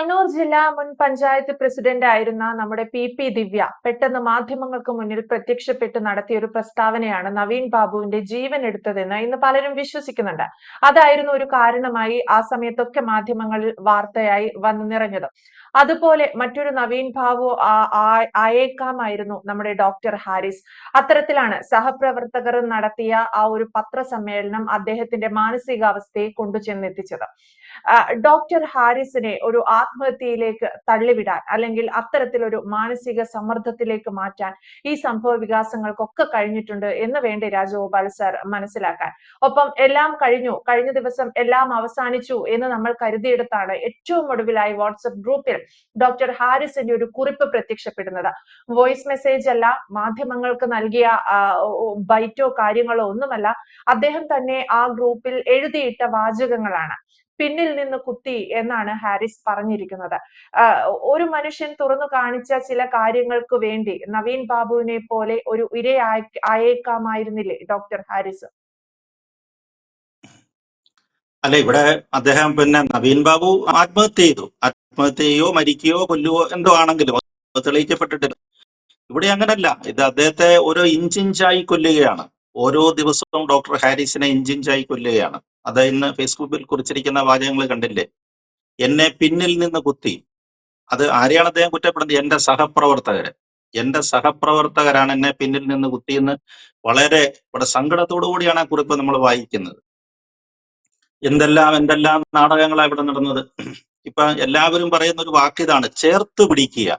കണ്ണൂർ ജില്ലാ മുൻ പഞ്ചായത്ത് പ്രസിഡന്റ് ആയിരുന്ന നമ്മുടെ പി പി ദിവ്യ പെട്ടെന്ന് മാധ്യമങ്ങൾക്ക് മുന്നിൽ പ്രത്യക്ഷപ്പെട്ട് നടത്തിയ ഒരു പ്രസ്താവനയാണ് നവീൻ ബാബുവിന്റെ ജീവൻ എടുത്തതെന്ന് ഇന്ന് പലരും വിശ്വസിക്കുന്നുണ്ട്. അതായിരുന്നു ഒരു കാരണമായി ആ സമയത്തൊക്കെ മാധ്യമങ്ങളിൽ വാർത്തയായി വന്നു നിറഞ്ഞത്. അതുപോലെ മറ്റൊരു നവീൻ ഭാവോ ആയേക്കാമായിരുന്നു നമ്മുടെ ഡോക്ടർ ഹാരിസ്. അത്തരത്തിലാണ് സഹപ്രവർത്തകർ നടത്തിയ ആ ഒരു പത്രസമ്മേളനം അദ്ദേഹത്തിന്റെ മാനസികാവസ്ഥയെ കൊണ്ടുചെന്നെത്തിച്ചത്. ഡോക്ടർ ഹാരിസിനെ ഒരു ആത്മഹത്യയിലേക്ക് തള്ളിവിടാൻ അല്ലെങ്കിൽ അത്തരത്തിലൊരു മാനസിക സമ്മർദ്ദത്തിലേക്ക് മാറ്റാൻ ഈ സംഭവ വികാസങ്ങൾക്കൊക്കെ കഴിഞ്ഞിട്ടുണ്ട് എന്ന് വേണ്ടി രാജഗോപാൽ സാർ മനസ്സിലാക്കാൻ. ഒപ്പം എല്ലാം കഴിഞ്ഞു. കഴിഞ്ഞ ദിവസം എല്ലാം അവസാനിച്ചു എന്ന് നമ്മൾ കരുതിയെടുത്താണ് ഏറ്റവും ഒടുവിലായി വാട്സപ്പ് ഗ്രൂപ്പിൽ ഡോക്ടർ ഹാരിസിന്റെ ഒരു കുറിപ്പ് പ്രത്യക്ഷപ്പെടുന്നത്. വോയിസ് മെസ്സേജ് അല്ല മാധ്യമങ്ങൾക്ക് നൽകിയ ബൈറ്റോ കാര്യങ്ങളോ ഒന്നുമല്ല അദ്ദേഹം തന്നെ ആ ഗ്രൂപ്പിൽ എഴുതിയിട്ട വാചകങ്ങളാണ്. പിന്നിൽ നിന്ന് കുത്തി എന്നാണ് ഹാരിസ് പറഞ്ഞിരിക്കുന്നത്. ഒരു മനുഷ്യൻ തുറന്നു കാണിച്ച ചില കാര്യങ്ങൾക്ക് വേണ്ടി നവീൻ ബാബുവിനെ പോലെ ഒരു ഇരയായി ആയേക്കാമായിരുന്നില്ലേ ഡോക്ടർ ഹാരിസ് അല്ല ഇവിടെ അദ്ദേഹം പിന്നെ നവീൻ ബാബു ആത്മഹത്യ ചെയ്തു. ആത്മഹത്യ ചെയ്യോ മരിക്കുകയോ കൊല്ലുകയോ എന്തോ ആണെങ്കിലും തെളിയിക്കപ്പെട്ടിട്ടില്ല. ഇവിടെ അങ്ങനല്ല. ഇത് അദ്ദേഹത്തെ ഓരോ ഇഞ്ചിഞ്ചായി കൊല്ലുകയാണ്. ഓരോ ദിവസവും ഡോക്ടർ ഹാരിസിനെ ഇഞ്ചിഞ്ചായി കൊല്ലുകയാണ്. അത് ഇന്ന് ഫേസ്ബുക്കിൽ കുറിച്ചിരിക്കുന്ന വാചകങ്ങൾ കണ്ടില്ലേ? എന്നെ പിന്നിൽ നിന്ന് കുത്തി. അത് ആരെയാണ് അദ്ദേഹം കുറ്റപ്പെടുന്നത് എന്റെ സഹപ്രവർത്തകര്. എന്റെ സഹപ്രവർത്തകരാണ് എന്നെ പിന്നിൽ നിന്ന് കുത്തിയെന്ന് വളരെ ഇവിടെ സങ്കടത്തോടു കൂടിയാണ് ആ കുറിപ്പ് നമ്മൾ വായിക്കുന്നത്. എന്തെല്ലാം എന്തെല്ലാം നാടകങ്ങളാണ് ഇവിടെ നടന്നത്. ഇപ്പൊ എല്ലാവരും പറയുന്ന ഒരു വാക്ക് ഇതാണ് ചേർത്ത് പിടിക്കുക.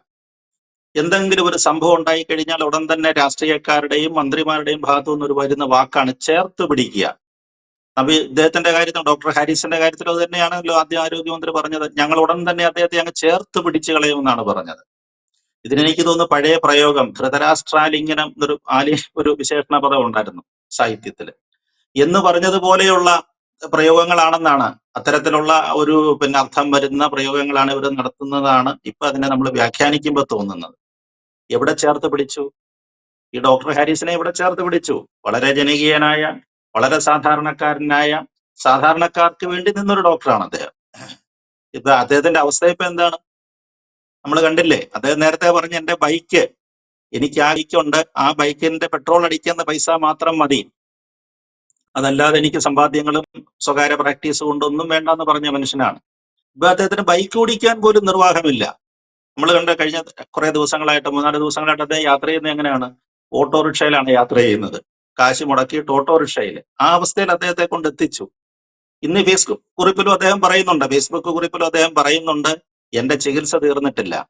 എന്തെങ്കിലും ഒരു സംഭവം ഉണ്ടായി കഴിഞ്ഞാൽ ഉടൻ തന്നെ രാഷ്ട്രീയക്കാരുടെയും മന്ത്രിമാരുടെയും ഭാഗത്തു നിന്ന് ഒരു വരുന്ന വാക്കാണ് ചേർത്ത് പിടിക്കുക. അപ്പൊ ഇദ്ദേഹത്തിന്റെ കാര്യത്തിൽ ഡോക്ടർ ഹാരിസിന്റെ കാര്യത്തിൽ അത് തന്നെയാണല്ലോ ആദ്യം ആരോഗ്യമന്ത്രി പറഞ്ഞത്. ഞങ്ങൾ ഉടൻ തന്നെ അദ്ദേഹത്തെ അങ്ങ് ചേർത്ത് പിടിച്ചു കളയുമെന്നാണ് പറഞ്ഞത്. ഇതിനെനിക്ക് തോന്നുന്നു പഴയ പ്രയോഗം ധൃതരാഷ്ട്രാലിംഗനം എന്നൊരു ആലി ഒരു വിശേഷണ പദം ഉണ്ടായിരുന്നു സാഹിത്യത്തിൽ എന്ന് പറഞ്ഞതുപോലെയുള്ള പ്രയോഗങ്ങളാണെന്നാണ്. അത്തരത്തിലുള്ള ഒരു പിന്നെ അർത്ഥം വരുന്ന പ്രയോഗങ്ങളാണ് ഇവർ നടത്തുന്നതാണ് ഇപ്പൊ അതിനെ നമ്മൾ വ്യാഖ്യാനിക്കുമ്പോൾ തോന്നുന്നത്. എവിടെ ചേർത്ത് പിടിച്ചു? ഈ ഡോക്ടർ ഹാരിസിനെ ഇവിടെ ചേർത്ത് പിടിച്ചു? വളരെ ജനകീയനായ വളരെ സാധാരണക്കാരനായ സാധാരണക്കാർക്ക് വേണ്ടി നിന്നൊരു ഡോക്ടറാണ് അദ്ദേഹം. ഇപ്പൊ അദ്ദേഹത്തിന്റെ അവസ്ഥ ഇപ്പൊ എന്താണ്? നമ്മൾ കണ്ടില്ലേ? അദ്ദേഹം നേരത്തെ പറഞ്ഞ എന്റെ ബൈക്ക് എനിക്ക് ആ ബൈക്കുണ്ട് ആ ബൈക്കിന്റെ പെട്രോൾ അടിക്കുന്ന പൈസ മാത്രം മതി. അതല്ലാതെ എനിക്ക് സമ്പാദ്യങ്ങളും സ്വകാര്യ പ്രാക്ടീസ് കൊണ്ടൊന്നും വേണ്ട എന്ന് പറഞ്ഞ മനുഷ്യനാണ്. ഇപ്പൊ അദ്ദേഹത്തിന് ബൈക്ക് ഓടിക്കാൻ പോലും നിർവാഹമില്ല. നമ്മൾ കണ്ട കഴിഞ്ഞ കുറെ ദിവസങ്ങളായിട്ട് മൂന്നാൽ ദിവസങ്ങളായിട്ട് അദ്ദേഹം യാത്ര ചെയ്യുന്നത് എങ്ങനെയാണ്? ഓട്ടോറിക്ഷയിലാണ് യാത്ര ചെയ്യുന്നത്. കാശ് മുടക്കിയിട്ട് ഓട്ടോറിക്ഷയിൽ. ആ അവസ്ഥയിൽ അദ്ദേഹത്തെ കൊണ്ട് എത്തിച്ചു. ഇന്ന് ഫേസ്ബുക്ക് കുറിപ്പിലും അദ്ദേഹം പറയുന്നുണ്ട്. ഫേസ്ബുക്ക് കുറിപ്പിലും അദ്ദേഹം പറയുന്നുണ്ട് എന്റെ ചികിത്സ തീർന്നിട്ടില്ല.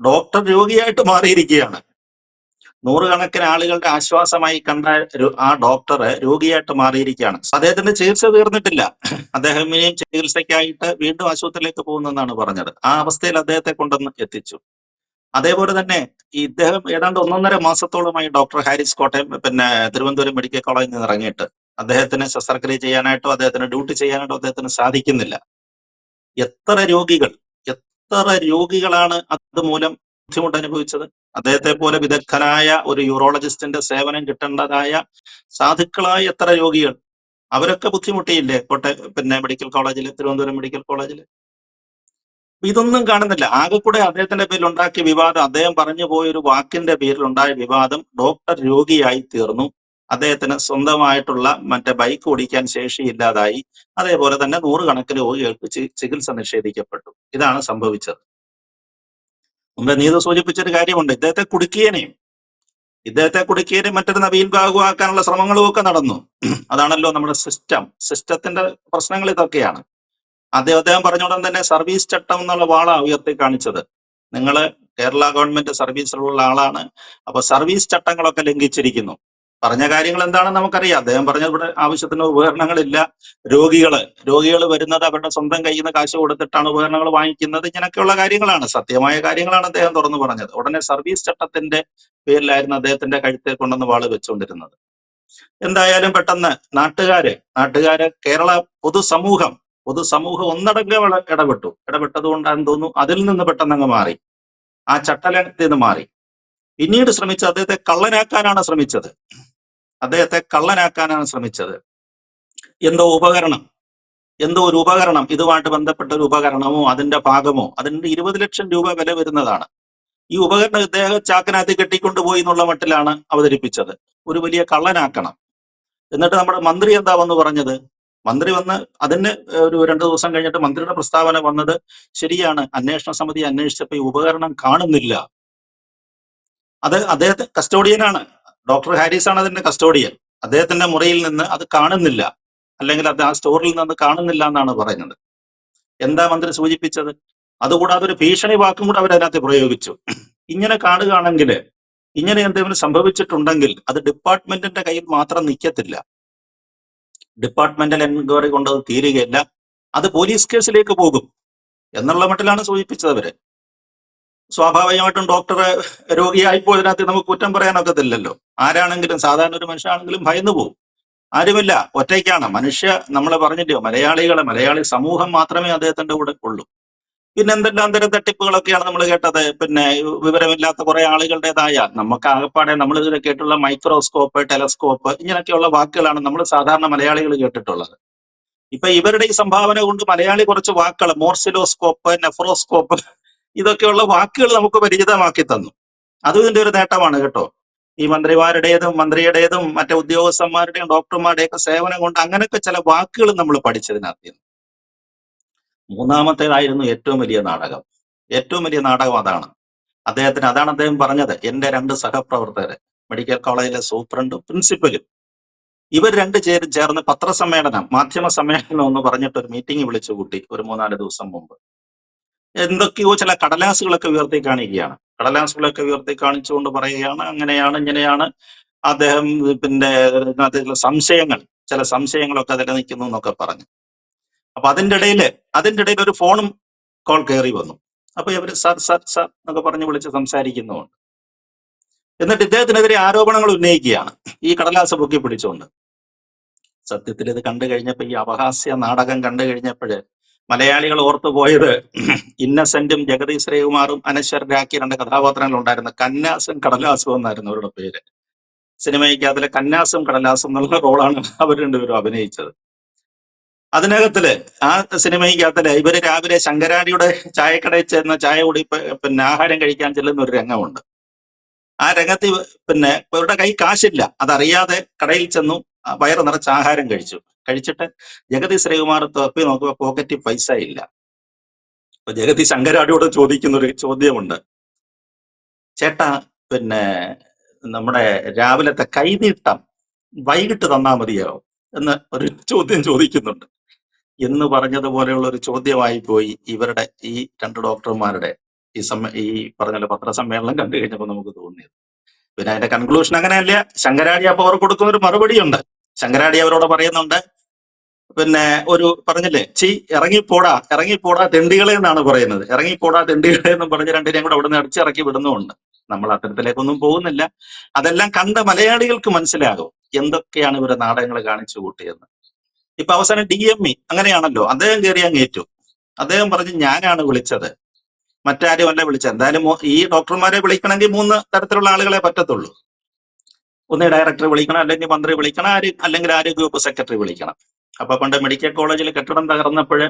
ഡോക്ടർ രോഗിയായിട്ട് മാറിയിരിക്കുകയാണ്. നൂറുകണക്കിന് ആളുകളുടെ ആശ്വാസമായി കണ്ട ആ ഡോക്ടർ രോഗിയായിട്ട് മാറിയിരിക്കുകയാണ്. അദ്ദേഹത്തിന്റെ ചികിത്സ തീർന്നിട്ടില്ല. അദ്ദേഹം ഇനിയും ചികിത്സയ്ക്കായിട്ട് വീണ്ടും ആശുപത്രിയിലേക്ക് പോകുന്നെന്നാണ് പറഞ്ഞത്. ആ അവസ്ഥയിൽ അദ്ദേഹത്തെ കൊണ്ടുവന്ന് എത്തിച്ചു. അതേപോലെ തന്നെ ഇദ്ദേഹം ഏതാണ്ട് ഒന്നൊന്നര മാസത്തോളമായി ഡോക്ടർ ഹാരിസ് കോട്ടയം പിന്നെ തിരുവനന്തപുരം മെഡിക്കൽ കോളേജിൽ നിന്ന് ഇറങ്ങിയിട്ട് അദ്ദേഹത്തിന് ശസ്ത്രക്രിയ ചെയ്യാനായിട്ടോ അദ്ദേഹത്തിന് ഡ്യൂട്ടി ചെയ്യാനായിട്ടോ അദ്ദേഹത്തിന് സാധിക്കുന്നില്ല. എത്ര രോഗികൾ എത്ര രോഗികളാണ് അതുമൂലം ബുദ്ധിമുട്ട് അനുഭവിച്ചത് അദ്ദേഹത്തെ പോലെ വിദഗ്ധനായ ഒരു യൂറോളജിസ്റ്റിന്റെ സേവനം കിട്ടേണ്ടതായ സാധുക്കളായ എത്ര രോഗികൾ? അവരൊക്കെ ബുദ്ധിമുട്ടിയില്ലേ? കോട്ടെ പിന്നെ മെഡിക്കൽ കോളേജിൽ തിരുവനന്തപുരം മെഡിക്കൽ കോളേജിൽ ഇതൊന്നും കാണുന്നില്ല. ആകെ കൂടെ അദ്ദേഹത്തിന്റെ പേരിൽ ഉണ്ടാക്കിയ വിവാദം അദ്ദേഹം പറഞ്ഞു പോയ ഒരു വാക്കിന്റെ പേരിൽ ഉണ്ടായ വിവാദം ഡോക്ടർ രോഗിയായി തീർന്നു. അദ്ദേഹത്തിന് സ്വന്തമായിട്ടുള്ള മറ്റേ ബൈക്ക് ഓടിക്കാൻ ശേഷിയില്ലാതായി. അതേപോലെ തന്നെ നൂറുകണക്കിന് രോഗികൾക്ക് ചികിത്സ നിഷേധിക്കപ്പെട്ടു. ഇതാണ് സംഭവിച്ചത്. മുമ്പ് നീത സൂചിപ്പിച്ചൊരു കാര്യമുണ്ട്. ഇദ്ദേഹത്തെ കുടുക്കിയനെയും ഇദ്ദേഹത്തെ കുടുക്കിയേനെ മറ്റൊരു നവീൻ ഭാഗമാക്കാനുള്ള ശ്രമങ്ങളും ഒക്കെ നടന്നു. അതാണല്ലോ നമ്മുടെ സിസ്റ്റം. സിസ്റ്റത്തിന്റെ പ്രശ്നങ്ങൾ ഇതൊക്കെയാണ്. അദ്ദേഹം അദ്ദേഹം പറഞ്ഞോടൻ തന്നെ സർവീസ് ചട്ടം എന്നുള്ള വാളാ ഉയർത്തി കാണിച്ചത്. നിങ്ങൾ കേരള ഗവൺമെന്റ് സർവീസിലുള്ള ആളാണ്. അപ്പൊ സർവീസ് ചട്ടങ്ങളൊക്കെ ലംഘിച്ചിരിക്കുന്നു. പറഞ്ഞ കാര്യങ്ങൾ എന്താണെന്ന് നമുക്കറിയാം. അദ്ദേഹം പറഞ്ഞ ഇവിടെ ആവശ്യത്തിന് ഉപകരണങ്ങളില്ല. രോഗികൾ രോഗികൾ വരുന്നത് അവരുടെ സ്വന്തം കയ്യിൽ നിന്ന് കാശ് കൊടുത്തിട്ടാണ് ഉപകരണങ്ങൾ വാങ്ങിക്കുന്നത്. ഇങ്ങനെയൊക്കെയുള്ള കാര്യങ്ങളാണ്. സത്യമായ കാര്യങ്ങളാണ് അദ്ദേഹം തുറന്നു പറഞ്ഞത്. ഉടനെ സർവീസ് ചട്ടത്തിന്റെ പേരിലായിരുന്നു അദ്ദേഹത്തിന്റെ കഴുത്തെ കൊണ്ടുവന്ന് വാൾ വെച്ചുകൊണ്ടിരുന്നത്. എന്തായാലും പെട്ടെന്ന് നാട്ടുകാര് നാട്ടുകാര് കേരള പൊതുസമൂഹം പൊതുസമൂഹം ഒന്നടങ്കം ഇടപെട്ടു. ഇടപെട്ടത് കൊണ്ടാണെന്ന് തോന്നുന്നു അതിൽ നിന്ന് പെട്ടെന്ന് അങ്ങ് മാറി. ആ ചട്ടലത്തിൽ നിന്ന് മാറി. പിന്നീട് ശ്രമിച്ചത് അദ്ദേഹത്തെ കള്ളനാക്കാനാണ് ശ്രമിച്ചത്. അദ്ദേഹത്തെ കള്ളനാക്കാനാണ് ശ്രമിച്ചത്. എന്തോ ഉപകരണം എന്തോ ഒരു ഉപകരണം ഇതുമായിട്ട് ബന്ധപ്പെട്ട ഒരു ഉപകരണമോ അതിന്റെ ഭാഗമോ അതിന്റെ ഇരുപത് ലക്ഷം രൂപ വില വരുന്നതാണ്. ഈ ഉപകരണം ഇദ്ദേഹം ചാക്കിനകത്ത് കെട്ടിക്കൊണ്ടുപോയി എന്നുള്ള മട്ടിലാണ് അവതരിപ്പിച്ചത്. ഒരു വലിയ കള്ളനാക്കണം. എന്നിട്ട് നമ്മുടെ മന്ത്രി എന്താ വന്ന് പറഞ്ഞത്? മന്ത്രി വന്ന് അതിന് ഒരു രണ്ടു ദിവസം കഴിഞ്ഞിട്ട് മന്ത്രിയുടെ പ്രസ്താവന വന്നത് ശരിയാണ്. അന്വേഷണ സമിതി അന്വേഷിച്ചപ്പോ ഈ ഉപകരണം കാണുന്നില്ല. അത് അദ്ദേഹത്തെ കസ്റ്റോഡിയനാണ്. ഡോക്ടർ ഹാരിസ് ആണ് അതിന്റെ കസ്റ്റോഡിയൻ. അദ്ദേഹത്തിന്റെ മുറിയിൽ നിന്ന് അത് കാണുന്നില്ല. അല്ലെങ്കിൽ അത് ആ സ്റ്റോറിൽ നിന്ന് കാണുന്നില്ല എന്നാണ് പറയുന്നത്. എന്താ മന്ത്രി സൂചിപ്പിച്ചത്? അതുകൂടാതെ ഒരു ഭീഷണി വാക്കും കൂടെ അവരതിനകത്ത് പ്രയോഗിച്ചു. ഇങ്ങനെ കാണുകയാണെങ്കിൽ ഇങ്ങനെ എന്തെങ്കിലും സംഭവിച്ചിട്ടുണ്ടെങ്കിൽ അത് ഡിപ്പാർട്ട്മെന്റിന്റെ കയ്യിൽ മാത്രം നിൽക്കത്തില്ല. ഡിപ്പാർട്ട്മെന്റൽ എൻക്വയറി കൊണ്ട് തീരുകയില്ല. അത് പോലീസ് കേസിലേക്ക് പോകും എന്നുള്ള മട്ടിലാണ് സൂചിപ്പിച്ചത് അവർ. സ്വാഭാവികമായിട്ടും ഡോക്ടറെ രോഗിയായി പോയതിനകത്ത് നമുക്ക് കുറ്റം പറയാനൊക്കത്തില്ലല്ലോ. ആരാണെങ്കിലും സാധാരണ ഒരു മനുഷ്യനാണെങ്കിലും ഭയന്നു പോകും ആരുമില്ല ഒറ്റയ്ക്കാണ്. മനുഷ്യ നമ്മൾ പറഞ്ഞില്ലയോ മലയാളികളെ മലയാളി സമൂഹം മാത്രമേ അദ്ദേഹത്തിന്റെ കൂടെ ഉള്ളൂ. പിന്നെ എന്തെല്ലാം തരം തട്ടിപ്പുകളൊക്കെയാണ് നമ്മൾ കേട്ടത്? പിന്നെ വിവരമില്ലാത്ത കുറെ ആളുകളുടേതായ നമുക്ക് ആകപ്പാടെ നമ്മൾ ഇതിൽ കേട്ടുള്ള മൈക്രോസ്കോപ്പ് ടെലസ്കോപ്പ് ഇങ്ങനെയൊക്കെയുള്ള വാക്കുകളാണ് നമ്മൾ സാധാരണ മലയാളികൾ കേട്ടിട്ടുള്ളത്. ഇപ്പൊ ഇവരുടെ ഈ സംഭാവന കൊണ്ട് മലയാളി കുറച്ച് വാക്കുകൾ മോർസിലോസ്കോപ്പ് നെഫ്രോസ്കോപ്പ് ഇതൊക്കെയുള്ള വാക്കുകൾ നമുക്ക് പരിചിതമാക്കി തന്നു. അതും ഇതിന്റെ ഒരു നേട്ടമാണ് കേട്ടോ. ഈ മന്ത്രിമാരുടേതും മന്ത്രിയുടേതും മറ്റേ ഉദ്യോഗസ്ഥന്മാരുടെയും ഡോക്ടർമാരുടെയൊക്കെ സേവനം കൊണ്ട് അങ്ങനെയൊക്കെ ചില വാക്കുകൾ നമ്മൾ പഠിച്ചതിനകത്ത്. മൂന്നാമത്തേതായിരുന്നു ഏറ്റവും വലിയ നാടകം. ഏറ്റവും വലിയ നാടകം അതാണ്. അദ്ദേഹത്തിന് അതാണ് അദ്ദേഹം പറഞ്ഞത് എന്റെ രണ്ട് സഹപ്രവർത്തകർ മെഡിക്കൽ കോളേജിലെ സൂപ്രണ്ടും പ്രിൻസിപ്പലും. ഇവർ രണ്ട് ചേരും ചേർന്ന് പത്രസമ്മേളനം മാധ്യമ സമ്മേളനം എന്ന് പറഞ്ഞിട്ട് ഒരു മീറ്റിംഗ് വിളിച്ചു കൂട്ടി ഒരു മൂന്നാൽ ദിവസം മുമ്പ്. എന്തൊക്കെയോ ചില കടലാസുകളൊക്കെ ഉയർത്തി കാണിക്കുകയാണ്. കടലാസുകളൊക്കെ ഉയർത്തി കാണിച്ചുകൊണ്ട് പറയുകയാണ് അങ്ങനെയാണ് ഇങ്ങനെയാണ്. അദ്ദേഹം പിന്നെ അതിലുള്ള സംശയങ്ങൾ ചില സംശയങ്ങളൊക്കെ അതിൽ നിൽക്കുന്നു എന്നൊക്കെ പറഞ്ഞു. അപ്പൊ അതിന്റെ ഇടയിൽ അതിന്റെ ഇടയിൽ ഒരു ഫോണും കോൾ കയറി വന്നു. അപ്പൊ ഇവർ സർ സർ സർ എന്നൊക്കെ പറഞ്ഞ് വിളിച്ച് സംസാരിക്കുന്നുമുണ്ട്. എന്നിട്ട് ഇദ്ദേഹത്തിനെതിരെ ആരോപണങ്ങൾ ഉന്നയിക്കുകയാണ്. ഈ കടലാസ പൊക്കി പിടിച്ചുകൊണ്ട്. സത്യത്തിൽ ഇത് കണ്ടു കഴിഞ്ഞപ്പോൾ ഈ അവഹാസ്യ നാടകം കണ്ടു കഴിഞ്ഞപ്പോഴ് മലയാളികൾ ഓർത്തു പോയത് ഇന്നസെന്റും ജഗതി ശ്രീകുമാറും അനശ്വരരാക്കിയ രണ്ട് കഥാപാത്രങ്ങൾ ഉണ്ടായിരുന്ന കന്നാസും കടലാസും എന്നായിരുന്നു അവരുടെ പേര്. സിനിമയ്ക്ക് അതിലെ കന്നാസും കടലാസും എന്നുള്ള റോളാണ് അവർ രണ്ടുപേരും അഭിനയിച്ചത്. അതിനകത്തിൽ ആ സിനിമയ്ക്കകത്തിൽ ഇവർ രാവിലെ ശങ്കരാടിയുടെ ചായക്കടയിൽ ചെന്ന ചായ കൂടി പിന്നെ ആഹാരം കഴിക്കാൻ ചെല്ലുന്ന ഒരു രംഗമുണ്ട്. ആ രംഗത്ത് പിന്നെ ഇവരുടെ കൈ കാശില്ല. അതറിയാതെ കടയിൽ ചെന്നു വയറ് നിറച്ച് ആഹാരം കഴിച്ചു. കഴിച്ചിട്ട് ജഗതി ശ്രീകുമാർ തപ്പി നോക്കുമ്പോ പോക്കറ്റിൽ പൈസ ഇല്ല. അപ്പൊ ജഗതി ശങ്കരാടിയോട് ചോദിക്കുന്ന ഒരു ചോദ്യമുണ്ട്. ചേട്ടാ പിന്നെ നമ്മുടെ രാവിലത്തെ കൈനീട്ടം വൈകിട്ട് തന്നാ മതിയോ? എന്ന് ഒരു ചോദ്യം ചോദിക്കുന്നുണ്ട്. എന്ന് പറഞ്ഞതുപോലെയുള്ള ഒരു ചോദ്യമായി പോയി ഇവരുടെ ഈ രണ്ട് ഡോക്ടർമാരുടെ ഈ സമ്മ ഈ പറഞ്ഞ പത്രസമ്മേളനം കണ്ടു കഴിഞ്ഞപ്പോൾ നമുക്ക് തോന്നിയത്. പിന്നെ അതിന്റെ കൺക്ലൂഷൻ അങ്ങനെയല്ല. ശങ്കരാചാര്യ അപ്പൊ അവർ കൊടുക്കുന്ന ഒരു മറുപടിയുണ്ട്. ശങ്കരാടി അവരോട് പറയുന്നുണ്ട്. പിന്നെ ഒരു പറഞ്ഞില്ലേ ചീ ഇറങ്ങിപ്പോടാ ഇറങ്ങിപ്പോടാ തെണ്ടികളെ എന്നാണ് പറയുന്നത്. ഇറങ്ങിപ്പോടാ തെണ്ടികളെ എന്ന് പറഞ്ഞ് രണ്ടിനെയും കൂടെ അവിടെ നിന്ന് അടിച്ചിറക്കി വിടുന്നുമുണ്ട്. നമ്മൾ അത്തരത്തിലേക്കൊന്നും പോകുന്നില്ല. അതെല്ലാം കണ്ട മലയാളികൾക്ക് മനസ്സിലാകും എന്തൊക്കെയാണ് ഇവരെ നാടകങ്ങൾ കാണിച്ചു കൂട്ടിയെന്ന്. ഇപ്പൊ അവസാനം ഡി എം ഇ അങ്ങനെയാണല്ലോ അദ്ദേഹം കയറി അങ്ങ് ഏറ്റു. അദ്ദേഹം പറഞ്ഞു ഞാനാണ് വിളിച്ചത്. മറ്റാരും അല്ല വിളിച്ചത്. എന്തായാലും ഈ ഡോക്ടർമാരെ വിളിക്കണമെങ്കിൽ മൂന്ന് തരത്തിലുള്ള ആളുകളെ പറ്റത്തുള്ളൂ. ഒന്ന് ഡയറക്ടർ വിളിക്കണം അല്ലെങ്കിൽ മന്ത്രി വിളിക്കണം ആര് അല്ലെങ്കിൽ ആരോഗ്യ വകുപ്പ് സെക്രട്ടറി വിളിക്കണം. അപ്പൊ പണ്ട് മെഡിക്കൽ കോളേജിൽ കെട്ടിടം തകർന്നപ്പോൾ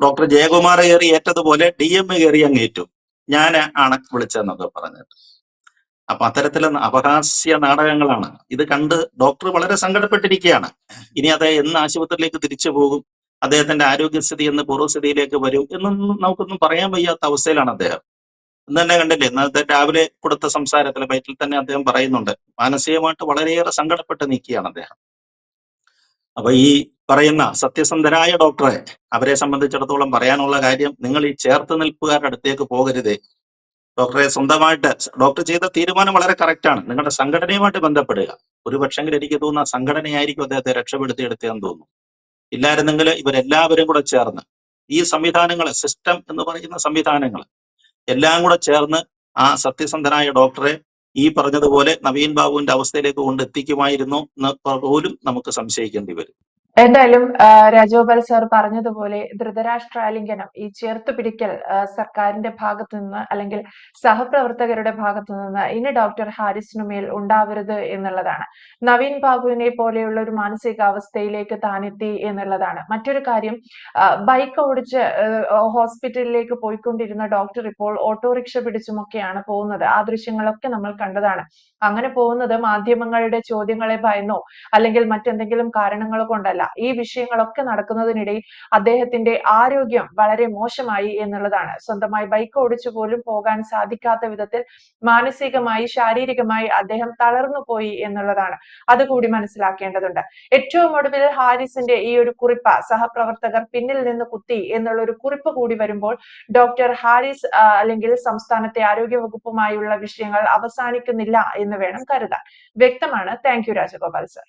ഡോക്ടർ ജയകുമാർ കയറി ഏറ്റതുപോലെ ഡി എം കയറി അങ്ങ് ഏറ്റു. ഞാൻ ആണ് വിളിച്ചതെന്നൊക്കെ പറഞ്ഞിട്ട്. അപ്പൊ അത്തരത്തിലെ അപഹാസ്യ നാടകങ്ങളാണ്. ഇത് കണ്ട് ഡോക്ടർ വളരെ സങ്കടപ്പെട്ടിരിക്കുകയാണ്. ഇനി അത് എന്ന് ആശുപത്രിയിലേക്ക് തിരിച്ചു പോകും അദ്ദേഹത്തിന്റെ ആരോഗ്യസ്ഥിതി എന്ന് പൂർവസ്ഥിതിയിലേക്ക് വരും എന്നൊന്നും നമുക്കൊന്നും പറയാൻ വയ്യാത്ത അവസ്ഥയിലാണ് അദ്ദേഹം. ഇന്ന് തന്നെ കണ്ടില്ലേ? ഇന്നത്തെ രാവിലെ കൊടുത്ത സംസാരത്തിലെ ബൈറ്റിൽ തന്നെ അദ്ദേഹം പറയുന്നുണ്ട് മാനസികമായിട്ട് വളരെയേറെ സങ്കടപ്പെട്ട് നിൽക്കുകയാണ് അദ്ദേഹം. അപ്പൊ ഈ പറയുന്ന സത്യസന്ധരായ ഡോക്ടറെ അവരെ സംബന്ധിച്ചിടത്തോളം പറയാനുള്ള കാര്യം നിങ്ങൾ ഈ ചേർത്ത് നിൽപ്പുകാരുടെ അടുത്തേക്ക് പോകരുതേ. ഡോക്ടറെ സ്വന്തമായിട്ട് ഡോക്ടർ ചെയ്ത തീരുമാനം വളരെ കറക്റ്റാണ് നിങ്ങളുടെ സംഘടനയുമായിട്ട് ബന്ധപ്പെടുക. ഒരു പക്ഷെങ്കിൽ എനിക്ക് തോന്നുന്ന സംഘടനയായിരിക്കും അദ്ദേഹത്തെ രക്ഷപ്പെടുത്തി എടുത്തതെന്ന് തോന്നുന്നു. ഇല്ലായിരുന്നെങ്കിൽ ഇവരെല്ലാവരും കൂടെ ചേർന്ന് ഈ സംവിധാനങ്ങൾ സിസ്റ്റം എന്ന് പറയുന്ന സംവിധാനങ്ങൾ എല്ലാം കൂടെ ചേർന്ന് ആ സത്യസന്ധനായ ഡോക്ടറെ ഈ പറഞ്ഞതുപോലെ നവീൻ ബാബുവിന്റെ അവസ്ഥയിലേക്ക് കൊണ്ട് എത്തിക്കുമായിരുന്നു എന്ന് പോലും നമുക്ക് സംശയിക്കേണ്ടി വരും. എന്തായാലും രാജഗോപാൽ സാർ പറഞ്ഞതുപോലെ ധൃതരാഷ്ട്രാലിംഗനം ഈ ചേർത്ത് പിടിക്കൽ സർക്കാരിന്റെ ഭാഗത്തു നിന്ന് അല്ലെങ്കിൽ സഹപ്രവർത്തകരുടെ ഭാഗത്തു നിന്ന് ഇനി ഡോക്ടർ ഹാരിസിനു മേൽ ഉണ്ടാവരുത് എന്നുള്ളതാണ്. നവീൻ ബാബുവിനെ പോലെയുള്ള ഒരു മാനസികാവസ്ഥയിലേക്ക് താനെത്തി എന്നുള്ളതാണ്. മറ്റൊരു കാര്യം ബൈക്ക് ഓടിച്ച് ഹോസ്പിറ്റലിലേക്ക് പോയിക്കൊണ്ടിരുന്ന ഡോക്ടർ ഇപ്പോൾ ഓട്ടോറിക്ഷ പിടിച്ചുമൊക്കെയാണ് പോകുന്നത്. ആ ദൃശ്യങ്ങളൊക്കെ നമ്മൾ കണ്ടതാണ്. അങ്ങനെ പോകുന്നത് മാധ്യമങ്ങളുടെ ചോദ്യങ്ങളെ ഭയന്നോ അല്ലെങ്കിൽ മറ്റെന്തെങ്കിലും കാരണങ്ങൾ കൊണ്ടല്ല. ഈ വിഷയങ്ങളൊക്കെ നടക്കുന്നതിനിടയിൽ അദ്ദേഹത്തിന്റെ ആരോഗ്യം വളരെ മോശമായി എന്നുള്ളതാണ്. സ്വന്തമായി ബൈക്ക് ഓടിച്ചു പോലും പോകാൻ സാധിക്കാത്ത വിധത്തിൽ മാനസികമായി ശാരീരികമായി അദ്ദേഹം തളർന്നു പോയി എന്നുള്ളതാണ്. അതുകൂടി മനസ്സിലാക്കേണ്ടതുണ്ട്. ഏറ്റവും ഒടുവിൽ ഹാരിസിന്റെ ഈ ഒരു കുറിപ്പ് സഹപ്രവർത്തകർ പിന്നിൽ നിന്ന് കുത്തി എന്നുള്ള ഒരു കുറിപ്പ് കൂടി വരുമ്പോൾ ഡോക്ടർ ഹാരിസ് അല്ലെങ്കിൽ സംസ്ഥാനത്തെ ആരോഗ്യ വകുപ്പുമായുള്ള വിഷയങ്ങൾ അവസാനിക്കുന്നില്ല എന്ന് വേണം കരുതാൻ. വ്യക്തമാണ്. Thank you Rajagopal sir.